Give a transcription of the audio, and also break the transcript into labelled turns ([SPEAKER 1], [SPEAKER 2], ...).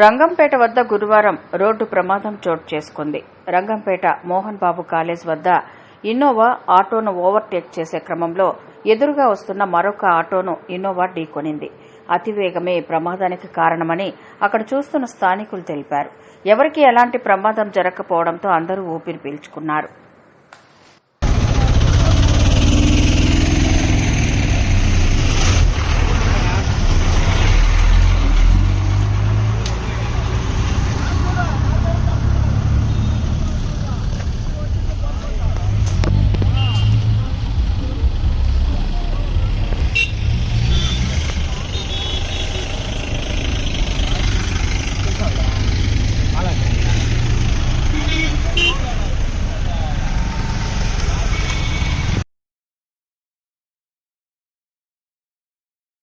[SPEAKER 1] రంగంపేట వద్ద గురువారం రోడ్డు ప్రమాదం చోటు చేసుకుంది. రంగంపేట మోహన్ బాబు కాలేజ్ వద్ద ఇన్నోవా ఆటోను ఓవర్టేక్ చేసే క్రమంలో ఎదురుగా వస్తున్న మరొక ఆటోను ఇన్నోవా ఢీకొనింది. అతివేగమే ప్రమాదానికి కారణమని అక్కడ చూస్తున్న స్థానికులు తెలిపారు. ఎవరికీ ఎలాంటి ప్రమాదం జరగకపోవడంతో అందరూ ఊపిరి పీల్చుకున్నారు.